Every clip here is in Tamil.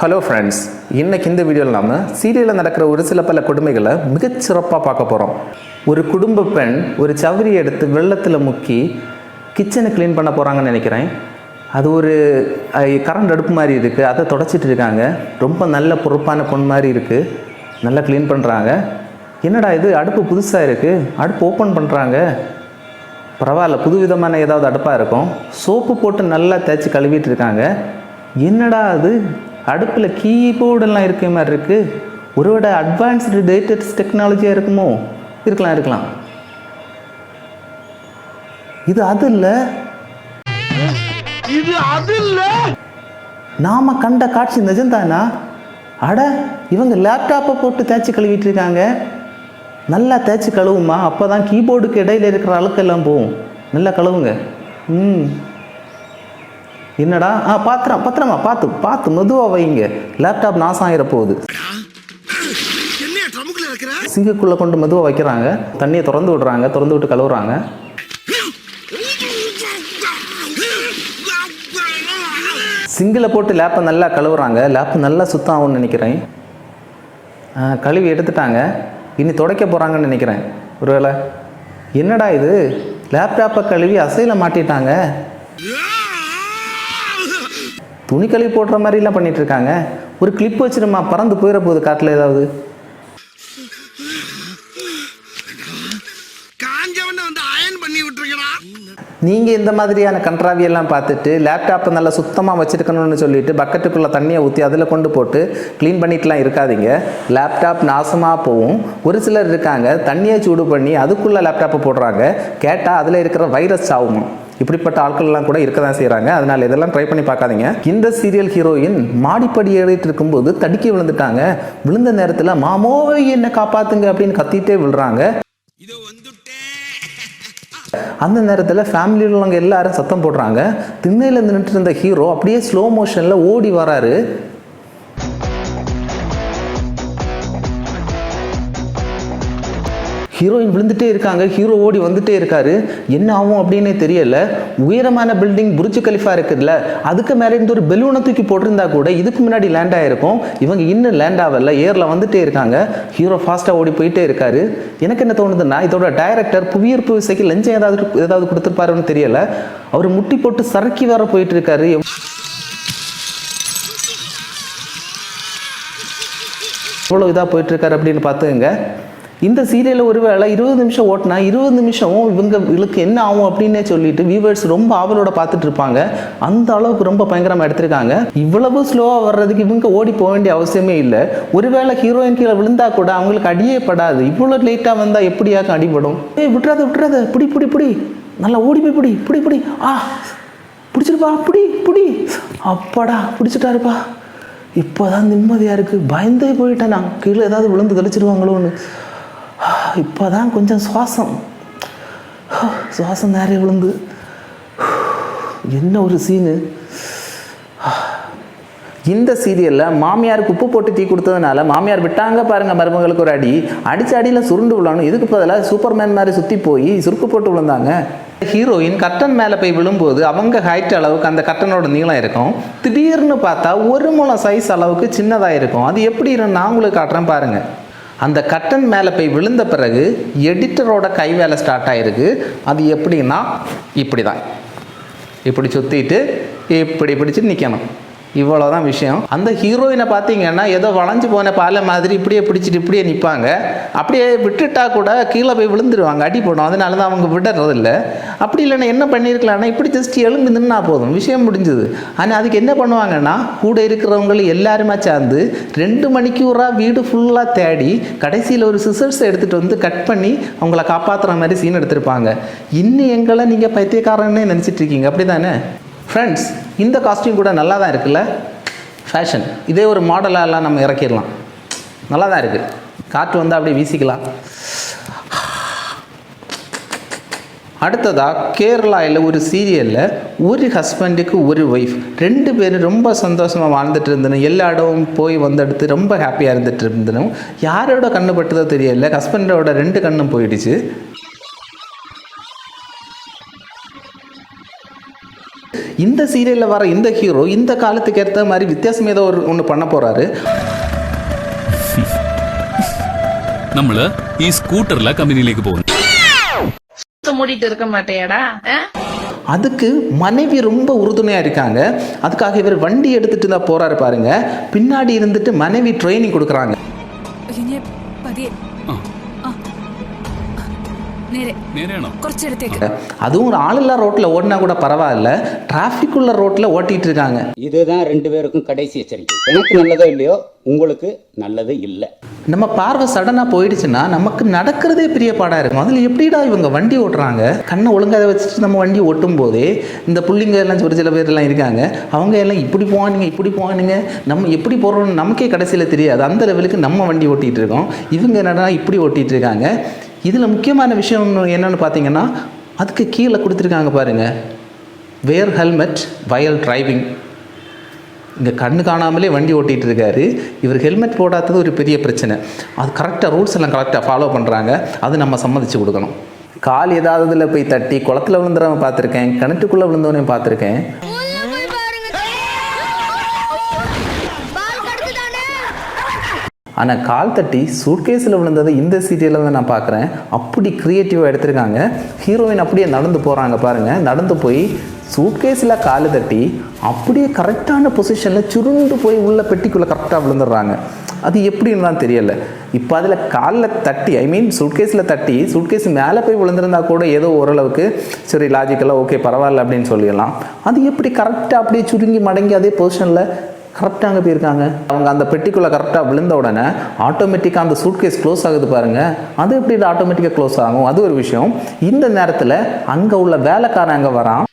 ஹலோ ஃப்ரெண்ட்ஸ் இன்னைக்கு இந்த வீடியோவில் நாம் சீரியலில் நடக்கிற ஒரு சில பல கொடுமைகளை மிகச்சிறப்பாக பார்க்க போகிறோம் ஒரு குடும்ப பெண் ஒரு சவரியை எடுத்து வெள்ளத்தில் முக்கி கிச்சனை க்ளீன் பண்ண போகிறாங்கன்னு நினைக்கிறேன். அது ஒரு கரண்ட் அடுப்பு மாதிரி இருக்குது அதை தொடச்சிட்டு இருக்காங்க. ரொம்ப நல்ல பொறுப்பான பொண்ணு மாதிரி இருக்குது நல்லா க்ளீன் பண்ணுறாங்க என்னடா இது? அடுப்பு புதுசாக இருக்குது அடுப்பு ஓப்பன் பண்ணுறாங்க பரவாயில்ல புது விதமான ஏதாவது அடுப்பாக இருக்கும். சோப்பு போட்டு நல்லா தேய்ச்சி கழுவிட்டு இருக்காங்க. என்னடா அது? அடுப்பில் கீபோர்டெல்லாம் இருக்க மாதிரி இருக்குது ஒருவேளை அட்வான்ஸ்டு டேட்டட்ஸ் டெக்னாலஜியாக இருக்குமோ? இருக்கலாம் இருக்கலாம். இது அது இல்லை. இது அது இல்ல. நாம கண்ட காட்சி நிஜம்தானா? அட இவங்க லேப்டாப்பை போட்டு தேய்ச்சி கழுவிட்டு இருக்காங்க. நல்லா தேய்ச்சி கழுவுமா? அப்போ தான் கீபோர்டுக்கு இடையில இருக்கிற அழுக்கெல்லாம் போகும். நல்லா கழுவுங்க. ம். என்னடா? ஆ பாத்திரம் பத்திரமா பார்த்து பார்த்து மெதுவாக வைங்க. லேப்டாப் நாசம் ஆகிற போகுது சிங்குக்குள்ளே கொண்டு மெதுவாக வைக்கிறாங்க. தண்ணியை திறந்து விடுறாங்க திறந்து விட்டு கழுவுறாங்க. சிங்கில் போட்டு லேப்பை நல்லா கழுவுறாங்க. லேப்பு நல்லா சுத்தம் ஆகும்னு நினைக்கிறேன் கழுவி எடுத்துட்டாங்க. இனி துடைக்க போகிறாங்கன்னு நினைக்கிறேன். ஒருவேளை. என்னடா இது? லேப்டாப்பை கழுவி அசையில் மாட்டிட்டாங்க. துணி கழுவி போடுற மாதிரிலாம் பண்ணிட்டு இருக்காங்க ஒரு கிளிப் வச்சிருமா? பறந்து போயிட போகுது காட்டில் ஏதாவது. நீங்கள் இந்த மாதிரியான கன்றாவியெல்லாம் பார்த்துட்டு லேப்டாப்பை நல்லா சுத்தமாக வச்சுருக்கணும்னு சொல்லிட்டு பக்கெட்டுக்குள்ளே தண்ணியை ஊற்றி அதில் கொண்டு போட்டு க்ளீன் பண்ணிட்டுலாம் இருக்காதீங்க. லேப்டாப் நாசமாக போகும். ஒரு சிலர் இருக்காங்க தண்ணியை சூடு பண்ணி அதுக்குள்ளே லேப்டாப்பை போடுறாங்க. கேட்டால் அதில் இருக்கிற வைரஸ் சாவுமா இப்படிப்பட்ட ஆட்கள்லாம் கூட இருக்க தான் செய்கிறாங்க அதனால் இதெல்லாம் ட்ரை பண்ணி பார்க்காதீங்க. இந்த சீரியல் ஹீரோயின் மாடிப்படி ஏறிட்டு இருக்கும்போது தடுக்கி விழுந்துட்டாங்க. விழுந்த நேரத்தில் மாமோய் என்னை காப்பாத்துங்க அப்படின்னு கத்திட்டே விழுறாங்க. இதோ அந்த நேரத்தில் ஃபேமிலியில் உள்ளவங்க எல்லாரும் சத்தம் போடுறாங்க. திண்ணையில் நின்றுட்டு இருந்த ஹீரோ அப்படியே ஸ்லோ மோஷனில் ஓடி வராரு. ஹீரோயின் விழுந்துட்டே இருக்காங்க ஹீரோ ஓடி வந்துட்டே இருக்காரு. என்ன ஆகும் அப்படின்னே தெரியல. உயரமான பில்டிங் புர்ஜ் கலிஃபா இருக்குதுல்ல அதுக்கு மேலே இருந்து ஒரு பெலூனை தூக்கி போட்டிருந்தா கூட இதுக்கு முன்னாடி லேண்ட் ஆயிருக்கும். இவங்க இன்னும் லேண்ட் ஆகல ஏரில் வந்துட்டே இருக்காங்க. ஹீரோ ஃபாஸ்ட்டாக ஓடி போயிட்டே இருக்காரு. எனக்கு என்ன தோணுதுன்னா இதோட டைரக்டர் புவியீர்ப்பு விசைக்கு லஞ்சம் ஏதாவது ஏதாவது கொடுத்துருப்பாருன்னு தெரியல. அவர் முட்டி போட்டு சறுக்கி வர போயிட்டு இருக்காரு எவ்வளோ இதாக போயிட்டு இருக்காரு அப்படின்னு பார்த்துங்க இந்த சீரியலில் ஒருவேளை இருபது நிமிஷம் ஓட்டினா இருபது நிமிஷம் இவங்க இவளுக்கு என்ன ஆகும் அப்படின்னே சொல்லிட்டு வியூவர்ஸ் ரொம்ப ஆவலோட பார்த்துட்டு இருப்பாங்க. அந்த அளவுக்கு ரொம்ப பயங்கரமாக எடுத்திருக்காங்க. இவ்வளவு ஸ்லோவாக வர்றதுக்கு இவங்க ஓடி போக வேண்டிய அவசியமே இல்லை. ஒருவேளை ஹீரோயின் கீழே விழுந்தா கூட அவங்களுக்கு அடியே படாது. இவ்வளோ லேட்டாக வந்தால் எப்படியாக்க அடிபடும். ஏய் விட்டுறாத விட்டுறாத. பிடி பிடி பிடி. நல்லா ஓடி போய் பிடி பிடி பிடி. ஆ பிடிச்சிருப்பா பிடி பிடி. அப்பாடா பிடிச்சிட்டாருப்பா. இப்போதான் நிம்மதியாக இருக்குது பயந்தே போயிட்டேன். நான் கீழே ஏதாவது விழுந்து தெளிச்சிருவாங்களோன்னு. இப்போதான் கொஞ்சம் சுவாசம். சுவாசம் நிறைய விழுந்து. என்ன ஒரு சீனு? இந்த சீரியலில் மாமியாருக்கு உப்பு போட்டு தீ கொடுத்ததுனால மாமியார் விட்டாங்க பாருங்கள் மருமகளுக்கு ஒரு அடி. அடித்த அடியில் சுருண்டு விழணும் இதுக்கு பதிலாக சூப்பர்மேன் மாதிரி சுற்றி போய் சுருக்கு போட்டு விழுந்தாங்க. ஹீரோயின் கட்டன் மேலே போய் விழும்போது அவங்க ஹைட் அளவுக்கு அந்த கட்டனோட நீளம் இருக்கும். திடீர்னு பார்த்தா ஒரு முளை சைஸ் அளவுக்கு சின்னதாக இருக்கும். அது எப்படி நான் உங்களுக்கு காட்டுறேன் பாருங்கள் அந்த கட்டன் மேலே போய் விழுந்த பிறகு எடிட்டரோட கை வேலை ஸ்டார்ட் ஆகிருக்கு அது எப்படின்னா இப்படி தான் இப்படி சுற்றிட்டு இப்படி பிடிச்சிட்டு நிற்கணும் இவ்வளோதான் விஷயம். அந்த ஹீரோயினை பார்த்தீங்கன்னா ஏதோ வளைஞ்சு போன பாலை மாதிரி இப்படியே பிடிச்சிட்டு இப்படியே நிற்பாங்க அப்படியே விட்டுட்டா கூட கீழே போய் விழுந்துருவாங்க. அடி போடும். அதனால தான் அவங்க விடுறதில்ல. அப்படி இல்லைன்னா என்ன பண்ணியிருக்கலாம்னா இப்படி ஜஸ்ட் எழும்பு நின்னா போதும். விஷயம் முடிஞ்சது. ஆனால் அதுக்கு என்ன பண்ணுவாங்கன்னா கூட இருக்கிறவங்களும் எல்லாருமே சேர்ந்து ரெண்டு மணிக்கூராக வீடு ஃபுல்லாக தேடி கடைசியில் ஒரு சிசர்ஸ் எடுத்துகிட்டு வந்து கட் பண்ணி அவங்கள காப்பாற்றுற மாதிரி சீன் எடுத்திருப்பாங்க. இன்னும் எங்களை நீங்கள் பைத்தியக்காரன்னே நினச்சிட்ருக்கீங்க அப்படி தானே ஃப்ரெண்ட்ஸ் இந்த காஸ்டியூம் கூட நல்லா தான் இருக்குல்ல? ஃபேஷன் இதே ஒரு மாடலாக எல்லாம் நம்ம இறக்கிடலாம். நல்லா தான் இருக்குது காற்று வந்தால் அப்படியே வீசிக்கலாம். அடுத்ததாக கேரளாவில் ஒரு சீரியலில் ஒரு ஹஸ்பண்டுக்கு ஒரு ஒய்ஃப் ரெண்டு பேரும் ரொம்ப சந்தோஷமாக வாழ்ந்துட்டு இருந்தனும். எல்லா இடமும் போய் வந்தெடுத்து ரொம்ப ஹாப்பியாக இருந்துட்டு இருந்தனும். யாரோட கண்ணு பட்டதோ தெரியல. ஹஸ்பண்டோட ரெண்டு கண்ணும் போயிடுச்சு. இந்த சீரியலில் வர இந்த ஹீரோ இந்த காலத்துக்கு ஏற்ற மாதிரி வித்தியாசம் ஏதோ ஒரு ஒன்று பண்ண போறாரு. நம்மள ஈ ஸ்கூட்டர்ல கம்பெனிலேக்கு போகணும். மூடிட்டு இருக்க மாட்டேடா அதுக்கு மனைவி ரொம்ப உறுதுணையாக இருக்காங்க. அதுக்காக இவர் வண்டி எடுத்துட்டு தான் போறாரு பாருங்க. பின்னாடி இருந்துட்டு மனைவி ட்ரைனிங் கொடுக்குறாங்க. കുറച്ചിടത്തേക്ക് அதுவும் ஒரு ஆளில்லா ரோட்டில் ஓடினா கூட பரவாயில்ல டிராஃபிக் உள்ள ரோட்டில் ஓட்டிட்டு இருக்காங்க இதுதான் ரெண்டு பேருக்கும் கடைசி எச்சரிக்கை எனக்கு நல்லதோ இல்லையோ உங்களுக்கு நல்லது இல்லை நம்ம பார்வை சடனாக போயிடுச்சுன்னா நமக்கு நடக்கிறதே பெரிய பாடாக இருக்கும் அதில் எப்படிடா இவங்க வண்டி ஓட்டுறாங்க கண்ணை ஒழுங்காக வச்சுட்டு நம்ம வண்டி ஓட்டும் போதே இந்த புள்ளிங்க எல்லாம் ஒரு சில பேர் எல்லாம் இருக்காங்க அவங்க எல்லாம் இப்படி போவானுங்க இப்படி போவானுங்க நம்ம எப்படி போகிறோம்னு நமக்கே கடைசியில் தெரியாது அந்த லெவலுக்கு நம்ம வண்டி ஓட்டிகிட்டு இருக்கோம் இவங்க என்னடா இப்படி ஓட்டிகிட்டு இருக்காங்க இதில் முக்கியமான விஷயம் என்னென்னு பார்த்தீங்கன்னா அதுக்கு கீழே கொடுத்துருக்காங்க பாருங்கள் வேர் ஹெல்மெட் வயல் டிரைவிங் இங்கே கண்ணு காணாமலே வண்டி ஓட்டிகிட்டு இருக்காரு. இவர் ஹெல்மெட் போடாதது ஒரு பெரிய பிரச்சனை. அது கரெக்டாக ரூல்ஸ் எல்லாம் கரெக்டாக ஃபாலோ பண்ணுறாங்க அது நம்ம சம்மதிச்சு கொடுக்கணும். கால் ஏதாவதுல போய் தட்டி குளத்துல விழுந்துறவன் பார்த்துருக்கேன் கிணத்துக்குள்ளே விழுந்தவனையும் பார்த்துருக்கேன். ஆனால் கால் தட்டி சூட்கேஸில் விழுந்ததை இந்த சீரியலில் தான் நான் பார்க்குறேன் அப்படி க்ரியேட்டிவாக எடுத்திருக்காங்க. ஹீரோயின் அப்படியே நடந்து போகிறாங்க பாருங்கள் நடந்து போய் சூட்கேஸில் கால் தட்டி அப்படியே கரெக்டான பொசிஷனில் சுருண்டு போய் உள்ள பெட்டிக்குள்ளே கரெக்டாக விழுந்துடுறாங்க. அது எப்படின்னு தான் தெரியல. இப்போ அதில் காலில் தட்டி ஐ மீன் சுட்கேஸில் தட்டி சுட்கேஸ் மேலே போய் விழுந்திருந்தா கூட ஏதோ ஓரளவுக்கு சரி லாஜிக்கலாக ஓகே பரவாயில்ல அப்படின்னு சொல்லிடலாம். அது எப்படி கரெக்டாக அப்படியே சுருங்கி மடங்கி அதே பொசிஷனில் கரெக்டாக அங்கே போயிருக்காங்க. அவங்க அந்த பெட்டிக்குள்ளே கரெக்டாக விழுந்த உடனே ஆட்டோமேட்டிக்காக அந்த சூட்கேஸ் க்ளோஸ் ஆகுது பாருங்கள் அது எப்படி ஆட்டோமேட்டிக்காக க்ளோஸ் ஆகும்? அது ஒரு விஷயம். இந்த நேரத்தில் அங்கே உள்ள வேலைக்காரன் அங்கே வரான்?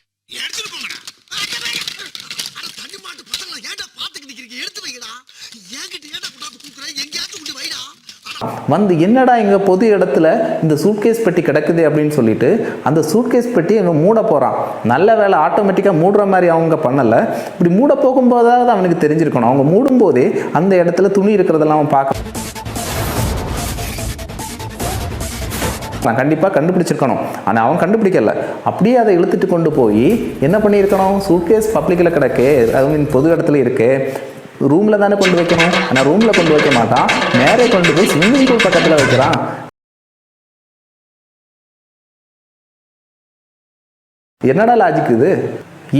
வந்து என்னடா இங்கே பொது இடத்துல இந்த சூட்கேஸ் பெட்டி கிடக்குது அப்படின்னு சொல்லிட்டு அந்த சூட்கேஸ் பெட்டி இவங்க மூட போகிறான் நல்ல வேலை ஆட்டோமேட்டிக்காக மூடுற மாதிரி அவங்க பண்ணலை. இப்படி மூட போகும்போதாவது அவனுக்கு தெரிஞ்சிருக்கணும். அவங்க மூடும்போதே அந்த இடத்துல துணி இருக்கிறதெல்லாம் அவன் பார்க்க நான் கண்டிப்பாக கண்டுபிடிச்சிருக்கணும். ஆனால் அவன் கண்டுபிடிக்கல. அப்படியே அதை இழுத்துட்டு கொண்டு போய் என்ன பண்ணியிருக்கணும்? சூட்கேஸ் பப்ளிக்கில் கிடக்கு. ஐ மீன் பொது இடத்துல இருக்குது ரூமில் தானே கொண்டு வைக்கணும்? ஆனால் ரூமில் கொண்டு வைக்க மாட்டான். நேரே கொண்டு போய் ஸ்விம்மிங் பூல் பக்கத்தில் வைக்கிறான். என்னடா லாஜிக் இது?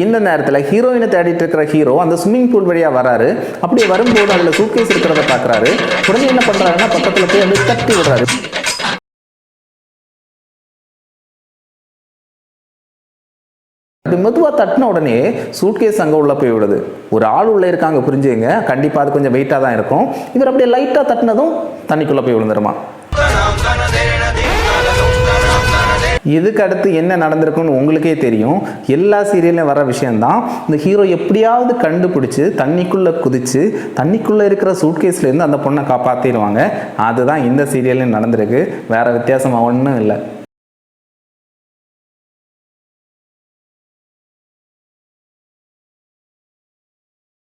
இந்த நேரத்தில் ஹீரோயினை தேடிட்டு இருக்கிற ஹீரோ அந்த ஸ்விம்மிங் பூல் வழியாக வராரு. அப்படியே வரும்போது அதில் சூட்கேஸ் இருக்கிறத பார்க்குறாரு உடனே என்ன பண்ணுறாருன்னா பக்கத்தில் போய் வந்து தட்டி விடுறாரு. அப்படி மெதுவாக தட்டின உடனே சூட்கேஸ் அங்கே உள்ளே போய் விடுது. ஒரு ஆள் உள்ளே இருக்காங்க புரிஞ்சுங்க. கண்டிப்பாக அது கொஞ்சம் வெயிட்டாக தான் இருக்கும். இவர் அப்படியே லைட்டாக தட்டினதும் தண்ணிக்குள்ளே போய் விழுந்துருமா? இதுக்கு அடுத்து என்ன நடந்திருக்குன்னு உங்களுக்கே தெரியும். எல்லா சீரியல்லையும் வர விஷயம்தான். இந்த ஹீரோ எப்படியாவது கண்டுபிடிச்சி தண்ணிக்குள்ளே குதித்து தண்ணிக்குள்ளே இருக்கிற சூட்கேஸ்லேருந்து அந்த பொண்ணை காப்பாற்றிடுவாங்க அதுதான் இந்த சீரியல்லையும் நடந்திருக்கு. வேற வித்தியாசமாக ஒன்றும் இல்லை.